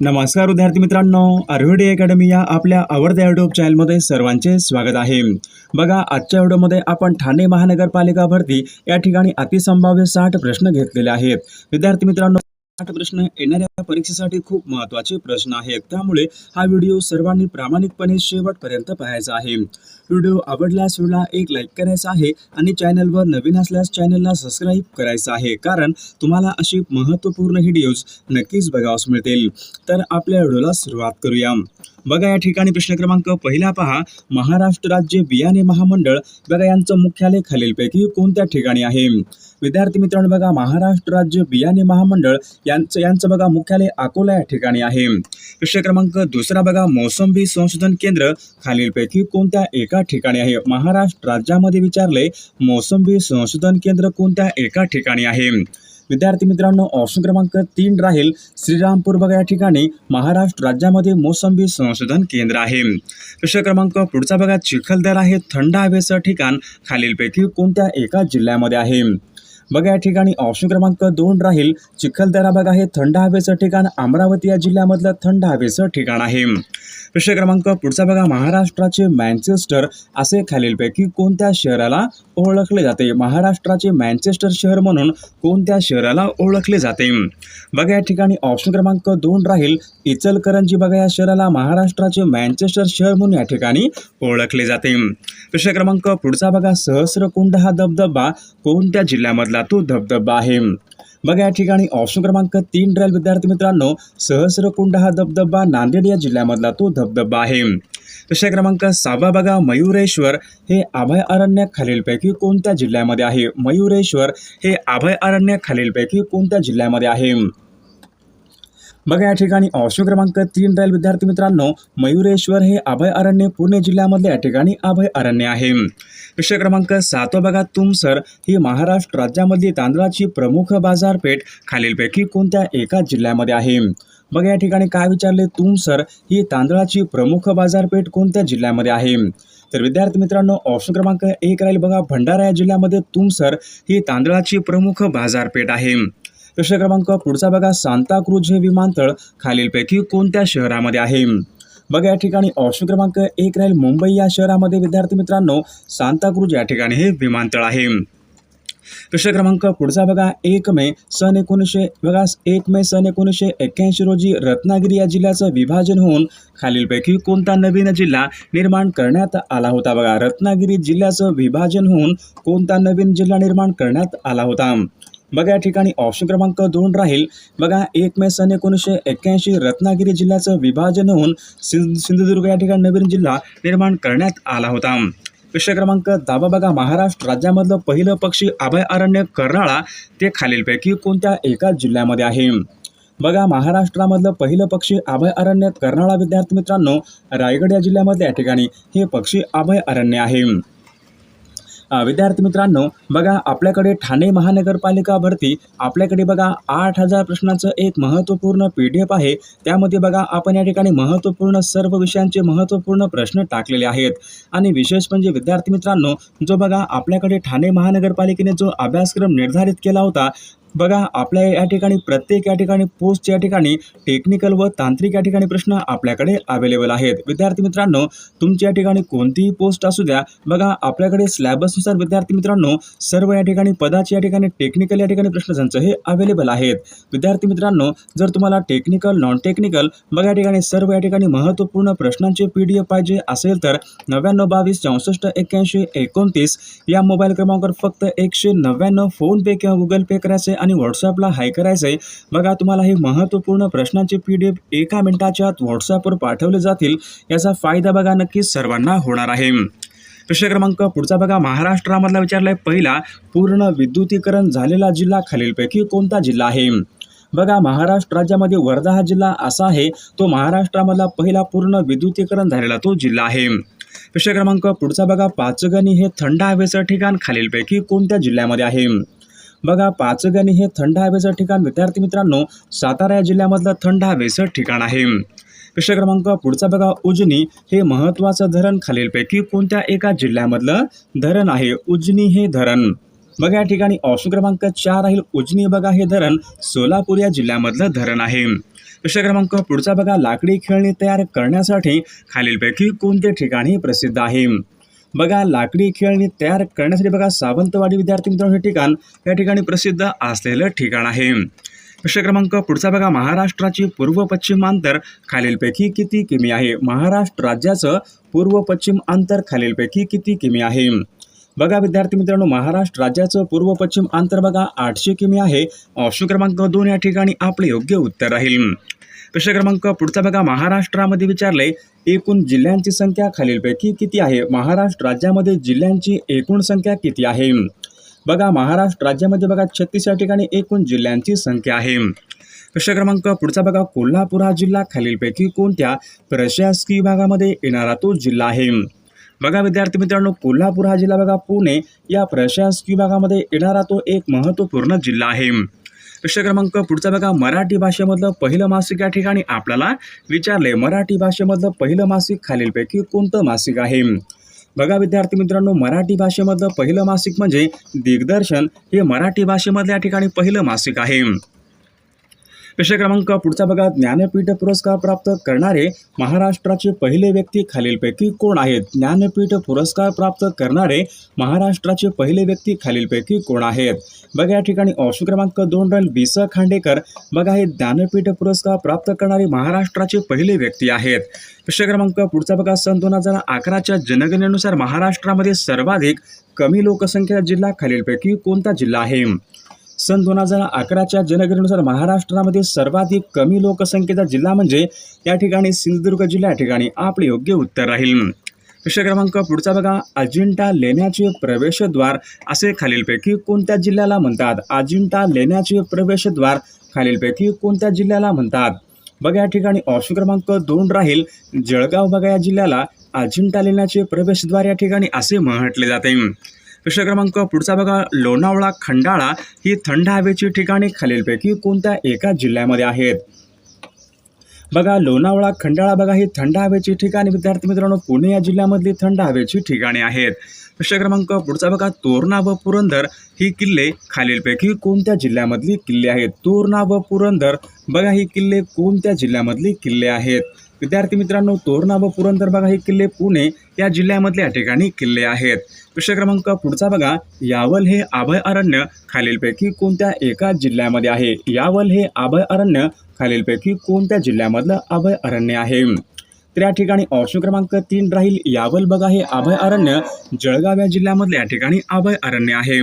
नमस्कार विद्यार्थी मित्रांनो आर्व्हिडी अकॅडमी या आपल्या आवडत्या युट्यूब चॅनलमध्ये सर्वांचे स्वागत आहे. बघा आजच्या व्हिडिओमध्ये आपण ठाणे महानगरपालिका भरती या ठिकाणी अतिसंभाव्य साठ प्रश्न घेतलेले आहेत. विद्यार्थी मित्रांनो साठ प्रश्न येणाऱ्या परीक्षेसाठी खूप महत्त्वाचे प्रश्न आहेत. त्यामुळे हा व्हिडिओ सर्वांनी प्रामाणिकपणे शेवटपर्यंत पाहायचा आहे. व्हिडिओ आवडल्यास व्हिडिओला एक लाईक करायचा आहे आणि चॅनलवर नवीन असल्यास चॅनलला सबस्क्राईब करायचं आहे. कारण तुम्हाला अशी महत्त्वपूर्ण व्हिडिओज नक्कीच बघावास मिळतील. तर आपल्या व्हिडिओला सुरुवात करूया. बघा या ठिकाणी प्रश्न क्रमांक पहिला पहा. महाराष्ट्र राज्य बियाणे महामंडळ बघा यांचं मुख्यालय खालीलपैकी कोणत्या ठिकाणी आहे? विद्यार्थी मित्रांनो बघा महाराष्ट्र राज्य बियाणे महामंडळ यांचं यांचं बघा मुख्यालय अकोला या ठिकाणी आहे. प्रश्न क्रमांक दुसरा बघा मोसंबी संशोधन केंद्र खालीलपैकी कोणत्या एका ठिकाणी आहे? महाराष्ट्र राज्यामध्ये विचारले मोसंबी संशोधन केंद्र कोणत्या एका ठिकाणी आहे? विद्यार्थी मित्रांनो ऑप्शन क्रमांक तीन राहील श्रीरामपूर बघा या ठिकाणी महाराष्ट्र राज्यामध्ये मोसंबी संशोधन केंद्र आहे. प्रश्न क्रमांक पुढचा बघा चिखलदरा हे थंड हवेचं ठिकाण खालीलपैकी कोणत्या एका जिल्ह्यामध्ये आहे? बघा या ठिकाणी ऑप्शन क्रमांक दोन राहील. चिखलदरा बघा हे थंड हवेचं ठिकाण. अमरावती या जिल्ह्यामधलं थंड हवेचं ठिकाण आहे. प्रश्न क्रमांक पुढचा बघा. महाराष्ट्राचे मॅन्चेस्टर असे खालीलपैकी कोणत्या शहराला ओळखले जाते? महाराष्ट्राचे मँचेस्टर शहर म्हणून कोणत्या शहराला ओळखले जाते? बघा या ठिकाणी ऑप्शन क्रमांक दोन राहील. इचलकरंजी बघा या शहराला महाराष्ट्राचे मँचेस्टर शहर म्हणून या ठिकाणी ओळखले जाते. प्रश्न क्रमांक पुढचा बघा. सहस्रकुंड हा धबधबा कोणत्या जिल्ह्यामधला? तो धबधबा आहे. बघा या ठिकाणी ऑप्शन क्रमांक तीन राहील विद्यार्थी मित्रांनो. सहस्रकुंड हा धबधबा नांदेड या जिल्ह्यामधला तो धबधबा आहे. प्रश्न क्रमांक सहावा बघा मयुरेश्वर हे अभय अरण्य खालीलपैकी कोणत्या जिल्ह्यामध्ये आहे? मयुरेश्वर हे अभय अरण्य खालीलपैकी कोणत्या जिल्ह्यामध्ये आहे? बघा या ठिकाणी ऑप्शन क्रमांक तीन राहील. विद्यार्थी मित्रांनो मयुरेश्वर हे अभय अरण्य पुणे जिल्ह्यामधले या ठिकाणी अभय अरण्य आहे. प्रश्न क्रमांक सातवा बघा तुमसर ही महाराष्ट्र राज्यामधली तांदळाची प्रमुख बाजारपेठ खालीलपैकी कोणत्या एका जिल्ह्यामध्ये आहे? बघा या ठिकाणी काय विचारले? तुमसर ही तांदळाची प्रमुख बाजारपेठ कोणत्या जिल्ह्यामध्ये आहे? तर विद्यार्थी मित्रांनो ऑप्शन क्रमांक एक राहील. बघा भंडारा या जिल्ह्यामध्ये तुमसर ही तांदळाची प्रमुख बाजारपेठ आहे. प्रश्न क्रमांक पुढचा बघा. सांताक्रूज हे विमानतळ खालीलपैकी कोणत्या शहरामध्ये आहे? बघा या ठिकाणी ऑप्शन क्रमांक एक राहील. मुंबई या शहरामध्ये विद्यार्थी मित्रांनो सांताक्रूज या ठिकाणी हे विमानतळ आहे. प्रश्न क्रमांक पुढचा बघा. एक मे सन एकोणीसशे बघा एक मे सन एकोणीसशे एक्क्याऐंशी रोजी रत्नागिरी या जिल्ह्याचं विभाजन होऊन खालीलपैकी कोणता नवीन जिल्हा निर्माण करण्यात आला होता? बघा रत्नागिरी जिल्ह्याचं विभाजन होऊन कोणता नवीन जिल्हा निर्माण करण्यात आला होता? बघा या ठिकाणी ऑप्शन क्रमांक दोन राहील. बघा एक मे सन एकोणीसशे एक्क्याऐंशी रत्नागिरी जिल्ह्याचं विभाजन होऊन सिंधुदुर्ग या ठिकाणी नवीन जिल्हा निर्माण करण्यात आला होता. प्रश्न क्रमांक दाबा बघा महाराष्ट्र राज्यामधलं पहिलं पक्षी अभयारण्य कर्नाळा ते खालीलपैकी कोणत्या एका जिल्ह्यामध्ये आहे? बघा महाराष्ट्रामधलं पहिलं पक्षी अभयारण्य कर्नाळा विद्यार्थी मित्रांनो रायगड या जिल्ह्यामध्ये या ठिकाणी हे पक्षी अभयारण्य आहे. विद्यार्थी मित्रांनो बघा आपल्याकडे ठाणे महानगरपालिका भरती आपल्याकडे बघा आठ हजार प्रश्नाचं एक महत्त्वपूर्ण पी डी एफ आहे. त्यामध्ये बघा आपण या ठिकाणी महत्त्वपूर्ण सर्व विषयांचे महत्त्वपूर्ण प्रश्न टाकलेले आहेत. आणि विशेष म्हणजे विद्यार्थी मित्रांनो जो बघा आपल्याकडे ठाणे महानगरपालिकेने जो अभ्यासक्रम निर्धारित केला होता बघा आपल्या या ठिकाणी प्रत्येक या ठिकाणी पोस्ट या ठिकाणी टेक्निकल व तांत्रिक या ठिकाणी प्रश्न आपल्याकडे अवेलेबल आहेत. विद्यार्थी मित्रांनो तुमच्या या ठिकाणी कोणतीही पोस्ट असू द्या. बघा आपल्याकडे स्लॅबसनुसार विद्यार्थी मित्रांनो सर्व या ठिकाणी पदाचे या ठिकाणी टेक्निकल या ठिकाणी प्रश्न त्यांचं हे अवेलेबल आहेत. विद्यार्थी मित्रांनो जर तुम्हाला टेक्निकल नॉन टेक्निकल बघा या ठिकाणी सर्व या ठिकाणी महत्त्वपूर्ण प्रश्नांचे पी डी एफ पाहिजे असेल तर नव्याण्णव बावीस चौसष्ट एक्क्याऐंशी एकोणतीस या मोबाईल क्रमांकावर फक्त एकशे नव्याण्णव फोनपे किंवा गुगल पे करायचे आणि व्हॉट्सअपला हाय करायचं आहे बघा तुम्हाला हे महत्त्वपूर्ण प्रश्नांचे पी डी एफ एका मिनिटाच्या आत व्हॉट्सअपवर पाठवले जातील. याचा फायदा बघा नक्कीच सर्वांना होणार आहे. प्रश्न क्रमांक पुढचा बघा. महाराष्ट्रामधला विचारलाय पहिला पूर्ण विद्युतीकरण झालेला जिल्हा खालीलपैकी कोणता जिल्हा आहे? बघा महाराष्ट्र राज्यामध्ये वर्धा हा जिल्हा असा आहे तो महाराष्ट्रामधला पहिला पूर्ण विद्युतीकरण झालेला तो जिल्हा आहे. प्रश्न क्रमांक पुढचा बघा. पाचगणी हे थंड हवेचं ठिकाण खालीलपैकी कोणत्या जिल्ह्यामध्ये आहे? बघा पाचगणी हे थंड हवेचं ठिकाण. विद्यार्थी मित्रांनो सातारा या जिल्ह्यामधलं थंड हवेचं ठिकाण आहे. प्रश्न क्रमांक पुढचा बघा उजनी हे महत्त्वाचं धरण खालीलपैकी कोणत्या एका जिल्ह्यामधलं धरण आहे? उजनी हे धरण. बघा या ठिकाणी ऑप्शन क्रमांक चार राहील. उजनी बघा हे धरण सोलापूर या जिल्ह्यामधलं धरण आहे. प्रश्न क्रमांक पुढचा बघा लाकडी खेळणी तयार करण्यासाठी खालीलपैकी कोणते ठिकाणी प्रसिद्ध आहे? बघा लाकडी खेळणी तयार करण्यासाठी बघा सावंतवाडी विद्यार्थी मित्रांनो हे ठिकाण या ठिकाणी प्रसिद्ध असलेलं ठिकाण आहे. प्रश्न क्रमांक पुढचा बघा महाराष्ट्राची पूर्व पश्चिम अंतर खालीलपैकी किती किमी आहे? महाराष्ट्र राज्याचं पूर्व पश्चिम अंतर खालीलपैकी किती किमी आहे? बघा विद्यार्थी मित्रांनो महाराष्ट्र राज्याचं पूर्व पश्चिम अंतर बघा आठशे किमी आहे. ऑप्शन क्रमांक दोन या ठिकाणी आपले योग्य उत्तर राहील. प्रश्न क्रमांक पुढचा बघा. महाराष्ट्रामध्ये विचारले एकूण जिल्ह्यांची संख्या खालीलपैकी किती आहे? महाराष्ट्र राज्यामध्ये जिल्ह्यांची एकूण संख्या किती आहे? बघा महाराष्ट्र राज्यामध्ये बघा छत्तीस या ठिकाणी एकूण जिल्ह्यांची संख्या आहे. प्रश्न क्रमांक पुढचा बघा. कोल्हापूर हा जिल्हा खालीलपैकी कोणत्या प्रशासकीय भागामध्ये येणारा तो जिल्हा आहे? बघा विद्यार्थी मित्रांनो कोल्हापूर हा जिल्हा बघा पुणे या प्रशासकीय भागामध्ये येणारा तो एक महत्त्वपूर्ण जिल्हा आहे. प्रश्न क्रमांक पुढचा बघा. मराठी भाषेमधलं पहिलं मासिक या ठिकाणी आपल्याला विचारले मराठी भाषेमधलं पहिलं मासिक खालीलपैकी कोणतं मासिक आहे? बघा विद्यार्थी मित्रांनो मराठी भाषेमधलं पहिलं मासिक म्हणजे दिग्दर्शन हे मराठी भाषेमधल्या या ठिकाणी पहिलं मासिक आहे. प्रश्न क्रमांक पुढचा बघा. ज्ञानपीठ पुरस्कार प्राप्त करणारे महाराष्ट्राचे पहिले व्यक्ती खालीलपैकी कोण आहेत? ज्ञानपीठ पुरस्कार प्राप्त करणारे महाराष्ट्राचे पहिले व्यक्ती खालीलपैकी कोण आहेत? बघा या ठिकाणी ऑप्शन क्रमांक दोन राहील बी स खांडेकर. बघा हे ज्ञानपीठ पुरस्कार प्राप्त करणारे महाराष्ट्राचे पहिले व्यक्ती आहेत. प्रश्न क्रमांक पुढचा बघा. सन दोन हजार अकराच्या जनगणनेनुसार महाराष्ट्रामध्ये सर्वाधिक कमी लोकसंख्या जिल्हा खालीलपैकी कोणता जिल्हा आहे? सन दोन हजार अकराच्या जनगणनेनुसार महाराष्ट्रामध्ये सर्वाधिक कमी लोकसंख्येचा जिल्हा म्हणजे या ठिकाणी सिंधुदुर्ग जिल्हा या ठिकाणी आपले योग्य उत्तर राहील. प्रश्न क्रमांक पुढचा बघा. अजिंठा लेण्याचे प्रवेशद्वार असे खालीलपैकी कोणत्या जिल्ह्याला म्हणतात? अजिंठा लेण्याचे प्रवेशद्वार खालीलपैकी कोणत्या जिल्ह्याला म्हणतात? बघा या ठिकाणी ऑप्शन क्रमांक दोन राहील. जळगाव बघा या जिल्ह्याला अजिंठा लेण्याचे प्रवेशद्वार या ठिकाणी असे म्हटले जाते. प्रश्न क्रमांक पुढचा बघा. लोणावळा खंडाळा ही थंड हवेची ठिकाणी खालीलपैकी कोणत्या एका जिल्ह्यामध्ये आहेत? बघा लोणावळा खंडाळा बघा ही थंड हवेची ठिकाणी. विद्यार्थी मित्रांनो पुणे या जिल्ह्यामधली थंड हवेची ठिकाणे आहेत. प्रश्न क्रमांक पुढचा बघा. तोरणा व पुरंदर ही किल्ले खालीलपैकी कोणत्या जिल्ह्यामधली किल्ले आहेत? तोरणा व पुरंदर बघा ही किल्ले कोणत्या जिल्ह्यामधली किल्ले आहेत? विद्यार्थी मित्रांनो तोरणा व पुरंदर बघा हे किल्ले पुणे या जिल्ह्यामधल्या ठिकाणी किल्ले आहेत. प्रश्न क्रमांक पुढचा बघा. यावल हे अभय अरण्य खालीलपैकी कोणत्या एका जिल्ह्यामध्ये आहे? यावल हे अभय अरण्य खालीलपैकी कोणत्या जिल्ह्यामधलं अभय अरण्य आहे? तर या ठिकाणी ऑप्शन क्रमांक तीन राहील. यावल बघा हे अभय अरण्य जळगाव या जिल्ह्यामधल्या या ठिकाणी अभय अरण्य आहे.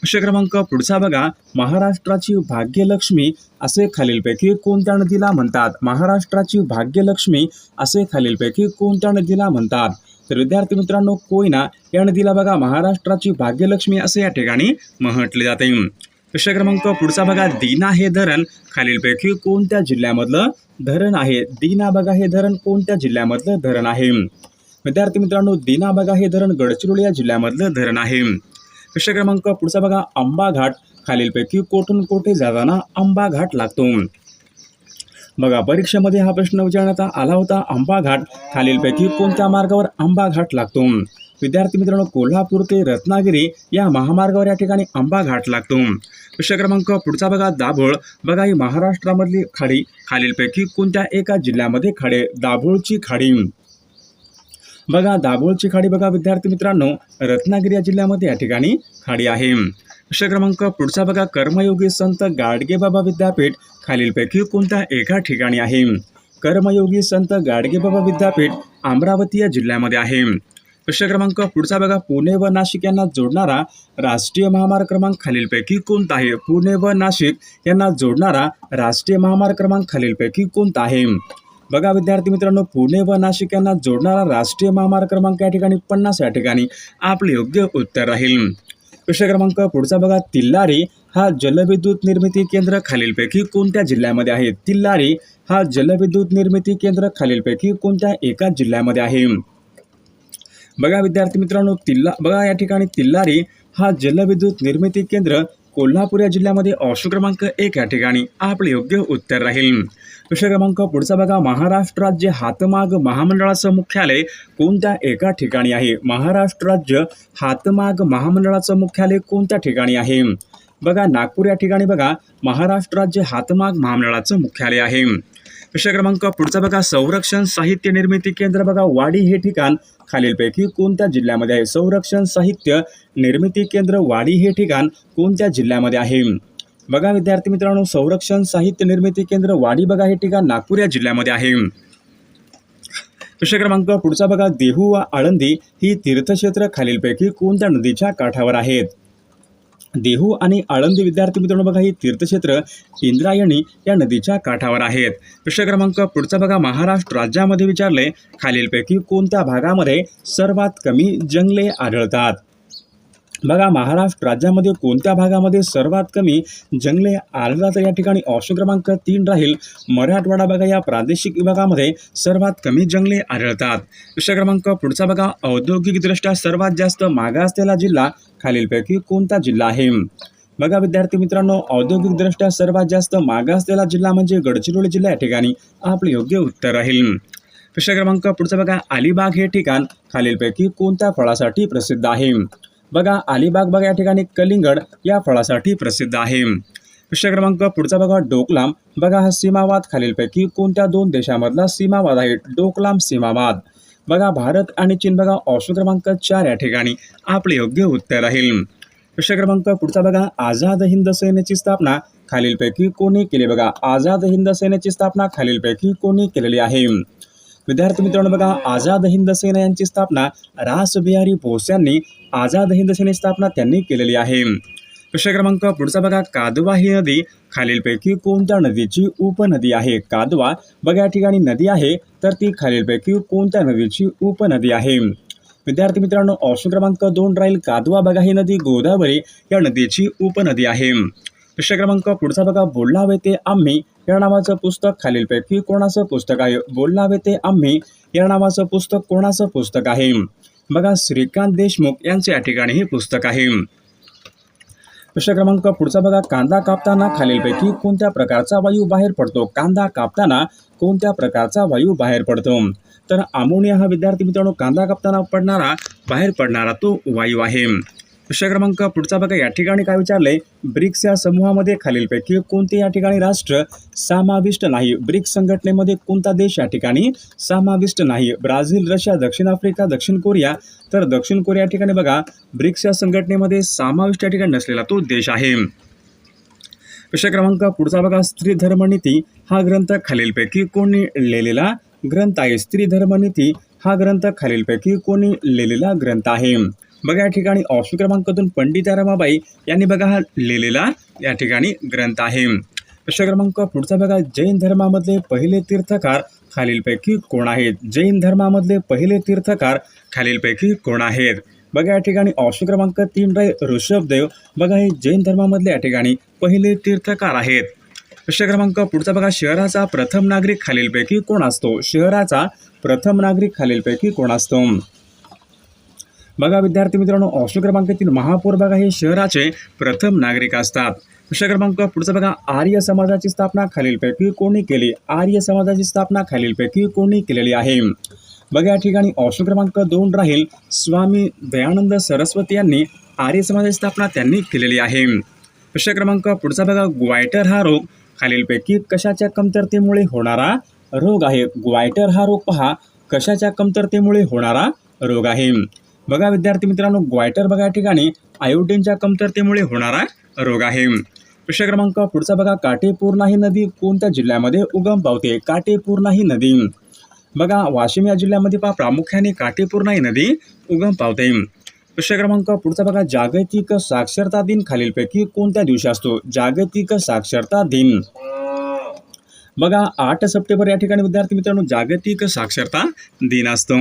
प्रश्न क्रमांक पुढचा बघा. महाराष्ट्राची भाग्यलक्ष्मी असे खालीलपैकी कोणत्या नदीला म्हणतात? महाराष्ट्राची भाग्यलक्ष्मी असे खालीलपैकी कोणत्या नदीला म्हणतात? तर विद्यार्थी मित्रांनो कोयना या नदीला बघा महाराष्ट्राची भाग्यलक्ष्मी असे या ठिकाणी म्हटले जाते. प्रश्न क्रमांक पुढचा बघा दीना हे धरण. खालीलपैकी कोणत्या जिल्ह्यामधलं धरण आहे? दीना बघा हे धरण कोणत्या जिल्ह्यामधलं धरण आहे? विद्यार्थी मित्रांनो दीना बघा हे धरण गडचिरोली या जिल्ह्यामधलं धरण आहे. प्रश्न क्रमांक पुढचा बघा आंबा घाट खालीलपैकी कोठून कोठे जाताना आंबा घाट लागतो? बघा परीक्षेमध्ये हा प्रश्न विचारण्यात आला होता आंबा घाट खालीलपैकी कोणत्या मार्गावर आंबा घाट लागतो? विद्यार्थी मित्रांनो कोल्हापूर ते रत्नागिरी या महामार्गावर या ठिकाणी आंबा घाट लागतो. प्रश्न क्रमांक पुढचा बघा दाभोळ. बघा ही महाराष्ट्रामधली खाडी. खालीलपैकी कोणत्या एका जिल्ह्यामध्ये खाडे? दाभोळची खाडी. बघा दाभोळची खाडी बघा विद्यार्थी मित्रांनो रत्नागिरी या जिल्ह्यामध्ये या ठिकाणी खाडी आहे. प्रश्न क्रमांक पुढचा बघा. कर्मयोगी संत गाडगेबाबा विद्यापीठ खालीलपैकी कोणत्या एका ठिकाणी आहे? कर्मयोगी संत गाडगेबाबा विद्यापीठ अमरावती या जिल्ह्यामध्ये आहे. प्रश्न क्रमांक पुढचा बघा. पुणे व नाशिक यांना जोडणारा राष्ट्रीय महामार्ग क्रमांक खालीलपैकी कोणता आहे? पुणे व नाशिक यांना जोडणारा राष्ट्रीय महामार्ग क्रमांक खालीलपैकी कोणता आहे? बघा विद्यार्थी मित्रांनो पुणे व नाशिक यांना जोडणारा राष्ट्रीय महामार्ग क्रमांक या ठिकाणी पन्नास या ठिकाणी आपले योग्य उत्तर राहील. प्रश्न क्रमांक पुढचा बघा. तिल्लारी हा जलविद्युत निर्मिती केंद्र खालीलपैकी कोणत्या जिल्ह्यामध्ये आहे? तिल्लारी हा जलविद्युत निर्मिती केंद्र खालीलपैकी कोणत्या एका जिल्ह्यामध्ये आहे? बघा विद्यार्थी मित्रांनो तिल्ला बघा या ठिकाणी तिल्लारी हा जलविद्युत निर्मिती केंद्र कोल्हापूर या जिल्ह्यामध्ये ऑप्शन क्रमांक एक या ठिकाणी आपले योग्य उत्तर राहील. प्रश्न क्रमांक पुढचा बघा. महाराष्ट्र राज्य हातमाग महामंडळाचं मुख्यालय कोणत्या एका ठिकाणी आहे? महाराष्ट्र राज्य हातमाग महामंडळाचं मुख्यालय कोणत्या ठिकाणी आहे? बघा नागपूर या ठिकाणी बघा. महाराष्ट्र राज्य हातमाग महामंडळाचं मुख्यालय आहे. प्रश्न क्रमांक पुढचा बघा. संरक्षण साहित्य निर्मिती केंद्र बघा. वाडी हे ठिकाण खालीलपैकी कोणत्या जिल्ह्यामध्ये आहे? संरक्षण साहित्य निर्मिती केंद्र वाडी हे ठिकाण कोणत्या जिल्ह्यामध्ये आहे? बघा विद्यार्थी मित्रांनो संरक्षण साहित्य निर्मिती केंद्र वाडी बघा हे ठिकाण नागपूर या जिल्ह्यामध्ये आहे. प्रश्न क्रमांक पुढचा बघा. देहू व आळंदी ही तीर्थक्षेत्र खालीलपैकी कोणत्या नदीच्या काठावर आहेत? देहू आणि आळंदी विद्यार्थी मित्रांनो बघा ही तीर्थक्षेत्र इंद्रायणी या नदीच्या काठावर आहेत. प्रश्न क्रमांक पुढचा बघा महाराष्ट्र राज्यामध्ये विचारले खालीलपैकी कोणत्या भागामध्ये सर्वात कमी जंगले आढळतात? बघा महाराष्ट्र राज्यामध्ये कोणत्या भागामध्ये सर्वात कमी जंगले आढळला तर या ठिकाणी ऑप्शन क्रमांक तीन राहील? मराठवाडा बघा या प्रादेशिक विभागामध्ये सर्वात कमी जंगले आढळतात. प्रश्न क्रमांक पुढचा बघा औद्योगिकदृष्ट्या सर्वात जास्त मागासलेला जिल्हा खालीलपैकी कोणता जिल्हा आहे? बघा विद्यार्थी मित्रांनो औद्योगिकदृष्ट्या सर्वात जास्त मागासलेला जिल्हा म्हणजे गडचिरोली जिल्हा या ठिकाणी आपले योग्य उत्तर राहील. प्रश्न क्रमांक पुढचा बघा अलिबाग हे ठिकाण खालीलपैकी कोणत्या फळासाठी प्रसिद्ध आहे? बघा अलिबाग बघा या ठिकाणी कलिंगड या फळासाठी प्रसिद्ध आहे. प्रश्न क्रमांक पुढचा बघा डोकलाम. बघा हा सीमावाद खालीलपैकी कोणत्या दोन देशामधला सीमावाद आहे? डोकलाम सीमावाद. बघा भारत आणि चीन बघा ऑप्शन क्रमांक चार या ठिकाणी. आपले योग्य उत्तर राहील. प्रश्न क्रमांक पुढचा बघा आझाद हिंद सेनेची स्थापना खालीलपैकी कोणी केली? बघा आझाद हिंद सेनेची स्थापना खालीलपैकी कोणी केलेली आहे? विद्यार्थी मित्रांनो बघा आझाद हिंद सेना यांची स्थापना रास बिहारी बोस यांनी आझाद हिंद सेनेची स्थापना त्यांनी केलेली आहे. प्रश्न क्रमांक पुढचा बघा कादवा ही नदी खालीलपैकी कोणत्या नदीची उपनदी आहे? कादवा बघा या ठिकाणी नदी आहे तर ती खालीलपैकी कोणत्या नदीची उपनदी आहे? विद्यार्थी मित्रांनो ऑप्शन क्रमांक दोन राहील कादवा बघा ही नदी गोदावरी या नदीची उपनदी आहे. प्रश्न क्रमांक पुढचा बघा बोलावे ते आम्ही या नावाचं पुस्तक खालीलपैकी कोणाचं पुस्तक आहे? बोललावे ते आम्ही. या नावाचं पुस्तक कोणाचं पुस्तक आहे? बघा श्रीकांत देशमुख यांचे या ठिकाणी हे पुस्तक आहे. प्रश्न क्रमांक पुढचा बघा. कांदा कापताना खालीलपैकी कोणत्या प्रकारचा वायू बाहेर पडतो? कांदा कापताना कोणत्या प्रकारचा वायू बाहेर पडतो? तर अमोनिया हा विद्यार्थी मित्रांनो कांदा कापताना पडणारा बाहेर पडणारा तो वायू आहे. प्रश्न क्रमांक पुढचा बघा. या ठिकाणी काय विचारलंय? ब्रिक्स या समूहामध्ये खालीलपैकी कोणते या ठिकाणी राष्ट्र समाविष्ट नाही? ब्रिक्स संघटनेमध्ये कोणता देश या ठिकाणी समाविष्ट नाही? ब्राझील रशिया दक्षिण आफ्रिका दक्षिण कोरिया. तर दक्षिण कोरिया या ठिकाणी बघा. ब्रिक्स या संघटनेमध्ये समाविष्ट या ठिकाणी नसलेला तो देश आहे. प्रश्न क्रमांक पुढचा बघा. स्त्री धर्मनीती हा ग्रंथ खालीलपैकी कोणी लिहिलेला ग्रंथ आहे. स्त्री धर्मनीती हा ग्रंथ खालीलपैकी कोणी लिहिलेला ग्रंथ आहे. बघा या ठिकाणी ऑप्शन क्रमांकातून पंडिता रमाबाई यांनी बघा हा लिहिलेला या ठिकाणी ग्रंथ आहे. प्रश्न क्रमांक पुढचा बघा जैन धर्मामधले पहिले तीर्थकार खालीलपैकी कोण आहेत? जैन धर्मामधले पहिले तीर्थकार खालीलपैकी कोण आहेत? बघा या ठिकाणी ऑप्शन क्रमांक तीन राय ऋषभदेव. बघा हे जैन धर्मामधले या ठिकाणी पहिले तीर्थकार आहेत. प्रश्न क्रमांक पुढचा बघा शहराचा प्रथम नागरिक खालीलपैकी कोण असतो? शहराचा प्रथम नागरिक खालीलपैकी कोण असतो? बघा विद्यार्थी मित्रांनो ऑप्शन क्रमांक तीन महापौर बघा हे शहराचे प्रथम नागरिक असतात. प्रश्न क्रमांक पुढचा बघा आर्य समाजाची स्थापना खालीलपैकी कोणी केली? आर्य समाजाची स्थापना खालीलपैकी कोणी केलेली आहे? बघा या ठिकाणी ऑप्शन क्रमांक दोन राहील स्वामी दयानंद सरस्वती यांनी आर्य समाजाची स्थापना त्यांनी केलेली आहे. प्रश्न क्रमांक पुढचा बघा ग्वायटर हा रोग खालीलपैकी कशाच्या कमतरतेमुळे होणारा रोग आहे? ग्वायटर हा रोग पहा कशाच्या कमतरतेमुळे होणारा रोग आहे? बघा विद्यार्थी मित्रांनो ग्वायटर बघा या ठिकाणी आयोडीनच्या कमतरतेमुळे होणारा रोग आहे. प्रश्न क्रमांक पुढचा बघा काटेपूर्णा ही नदी कोणत्या जिल्ह्यामध्ये उगम पावते? काटेपूर्णा ही नदी. बघा वाशिम या जिल्ह्यामध्ये पहा प्रामुख्याने काटेपूर्णा ही नदी उगम पावते. प्रश्न क्रमांक पुढचा बघा जागतिक साक्षरता दिन खालीलपैकी कोणत्या दिवशी असतो? जागतिक साक्षरता दिन. बघा आठ सप्टेंबर या ठिकाणी विद्यार्थी मित्रांनो जागतिक साक्षरता दिन असतो.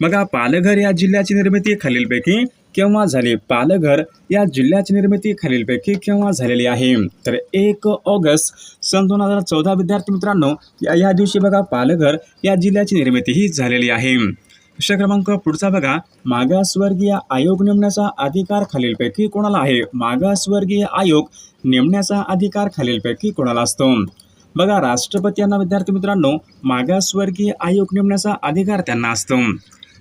बघा पालघर या जिल्ह्याची निर्मिती खालीलपैकी केव्हा झाली? पालघर या जिल्ह्याची निर्मिती खालीलपैकी केव्हा झालेली आहे? तर एक ऑगस्ट सन दोन हजार चौदा विद्यार्थी मित्रांनो या या दिवशी बघा पालघर या जिल्ह्याची निर्मिती ही झालेली आहे. प्रश्न क्रमांक पुढचा बघा. मागासवर्गीय आयोग नेमण्याचा अधिकार खालीलपैकी कोणाला आहे? मागासवर्गीय आयोग नेमण्याचा अधिकार खालीलपैकी कोणाला असतो? बघा राष्ट्रपती यांना विद्यार्थी मित्रांनो मागासवर्गीय आयोग नेमण्याचा अधिकार त्यांना असतो.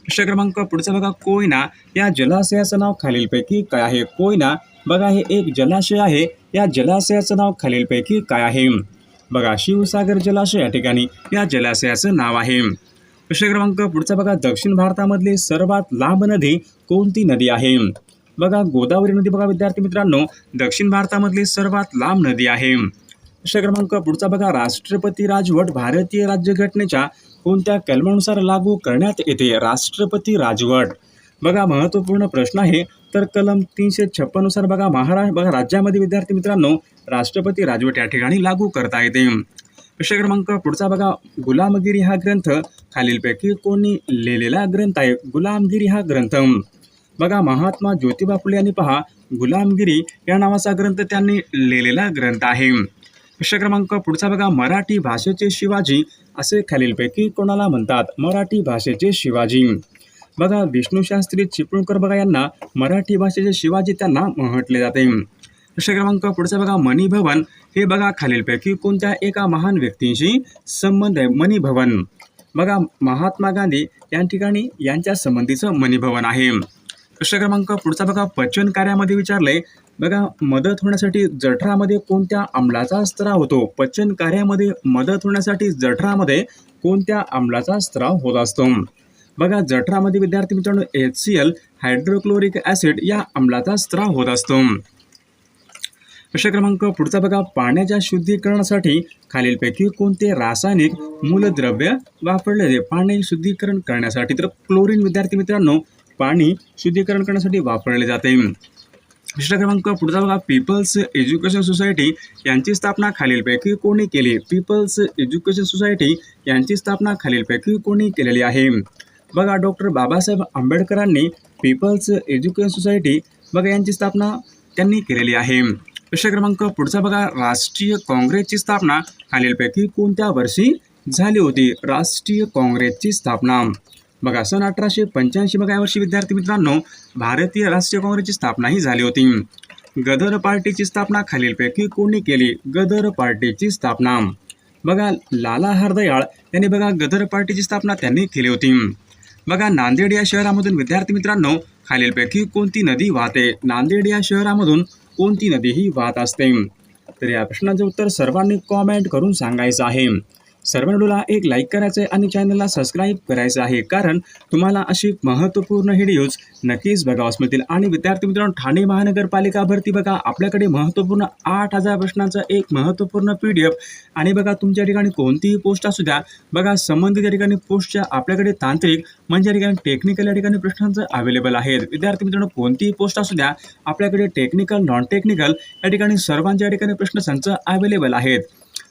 प्रश्न क्रमांक पुढचा बघा कोयना या जलाशयाचं नाव खालीलपैकी काय आहे? कोयना बघा हे एक जलाशय आहे. या जलाशयाचं नाव खालीलपैकी काय आहे? बघा शिवसागर जलाशय या ठिकाणी या जलाशयाचं नाव आहे. प्रश्न क्रमांक पुढचा बघा दक्षिण भारतामधली सर्वात लांब नदी कोणती नदी आहे? बघा गोदावरी नदी बघा विद्यार्थी मित्रांनो दक्षिण भारतामधली सर्वात लांब नदी आहे. प्रश्न क्रमांक पुढचा बघा राष्ट्रपती राजवट भारतीय राज्यघटनेच्या कोणत्या कलमानुसार लागू करण्यात येते? राष्ट्रपती राजवट. बघा महत्त्वपूर्ण प्रश्न आहे. तर कलम तीनशे छप्पननुसार बघा महाराष्ट्र बघा राज्यामध्ये विद्यार्थी मित्रांनो राष्ट्रपती राजवट या ठिकाणी लागू करता येते. प्रश्न क्रमांक पुढचा बघा गुलामगिरी हा ग्रंथ. खालीलपैकी कोणी लिहिलेला ग्रंथ आहे? गुलामगिरी हा ग्रंथ. बघा महात्मा ज्योतिबा फुले यांनी पहा गुलामगिरी या नावाचा ग्रंथ त्यांनी लिहिलेला ग्रंथ आहे. प्रश्न क्रमांक पुढचा बघा मराठी भाषेचे शिवाजी. असे खालीलपैकी कोणाला म्हणतात? मराठी भाषेचे शिवाजी. बघा विष्णूशास्त्री चिपळूणकर बघा यांना मराठी भाषेचे शिवाजी त्यांना म्हटले जाते. प्रश्न क्रमांक पुढचा बघा मणिभवन. हे बघा खालीलपैकी कोणत्या एका महान व्यक्तींशी संबंध आहे? मणिभवन. बघा महात्मा गांधी या ठिकाणी यांच्या संबंधीचं मणिभवन आहे. प्रश्न क्रमांक पुढचा बघा पचन कार्यामध्ये विचारलंय. बघा मदत होण्यासाठी जठरामध्ये कोणत्या आम्लाचा स्त्राव होतो? पचन कार्यामध्ये मदत होण्यासाठी जठरामध्ये कोणत्या आम्लाचा स्त्राव होत असतो? बघा जठरामध्ये विद्यार्थी मित्रांनो H C L hydrochloric acid या आम्लाचा स्त्राव होत असतो. प्रश्न क्रमांक पुढचा बघा पाण्याच्या शुद्धीकरणासाठी खालीलपैकी कोणते रासायनिक मूलद्रव्य वापरले जाते? पाणी शुद्धीकरण करण्यासाठी तर क्लोरीन विद्यार्थी मित्रांनो पाणी शुद्धीकरण करण्यासाठी वापरले जाते. दुसरा क्रमांक पुढचा बघा पीपल्स एज्युकेशन सोसायटी यांची स्थापना खालीलपैकी कोणी केली? पीपल्स एज्युकेशन सोसायटी यांची स्थापना खालीलपैकी कोणी केलेली आहे? बघा डॉक्टर बाबासाहेब आंबेडकरांनी पीपल्स एज्युकेशन सोसायटी बघा यांची स्थापना त्यांनी केलेली आहे. प्रश्न क्रमांक पुढचा बघा राष्ट्रीय काँग्रेसची स्थापना खालीलपैकी कोणत्या वर्षी झाली होती? राष्ट्रीय काँग्रेसची स्थापना. बघा सन अठराशे पंच्याऐंशी बघा यावर्षी विद्यार्थी मित्रांनो भारतीय राष्ट्रीय काँग्रेसची स्थापना ही झाली होती. गदर पार्टीची स्थापना खालीलपैकी कोणी केली? गदर पार्टीची स्थापना. बघा लाला हरदयाळ यांनी बघा गदर पार्टीची स्थापना त्यांनी केली होती. बघा नांदेड या शहरामधून विद्यार्थी मित्रांनो खालीलपैकी कोणती नदी वाहते? नांदेड या शहरामधून कोणती नदी ही वाहत असते? तर या प्रश्नाचं उत्तर सर्वांनी कॉमेंट करून सांगायचं आहे. सर्वांडूला एक लाईक करायचं आहे आणि चॅनलला सबस्क्राईब करायचं आहे. कारण तुम्हाला अशी महत्त्वपूर्ण व्हिडिओज नक्कीच बघावास मिळतील. आणि विद्यार्थी मित्रांनो ठाणे महानगरपालिका भरती बघा. आपल्याकडे महत्त्वपूर्ण आठ हजार प्रश्नांचा एक महत्त्वपूर्ण पी डी एफ आणि बघा तुमच्या ठिकाणी कोणतीही पोस्ट असू द्या बघा संबंधित या ठिकाणी पोस्टच्या आपल्याकडे तांत्रिक म्हणजे या ठिकाणी टेक्निकल या ठिकाणी प्रश्नांचं अवेलेबल आहेत. विद्यार्थी मित्रांनो कोणतीही पोस्ट असू द्या आपल्याकडे टेक्निकल नॉन टेक्निकल या ठिकाणी सर्वांच्या या ठिकाणी प्रश्न संच अवेलेबल आहेत.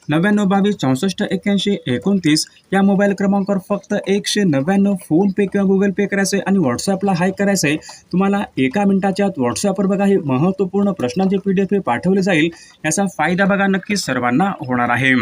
नव्याण्णव बावीस चौसष्ट एक्क्याऐंशी एकोणतीस या मोबाईल क्रमांकावर फक्त एकशे नव्याण्णव फोनपे किंवा गुगल पे करायचं आहे आणि व्हॉट्सअपला हाय करायचं आहे तुम्हाला एका मिनिटाच्या आत व्हॉट्सअपवर बघा हे महत्त्वपूर्ण प्रश्नांचे पी डी एफ पाठवले जाईल. याचा फायदा बघा नक्की सर्वांना होणार आहे.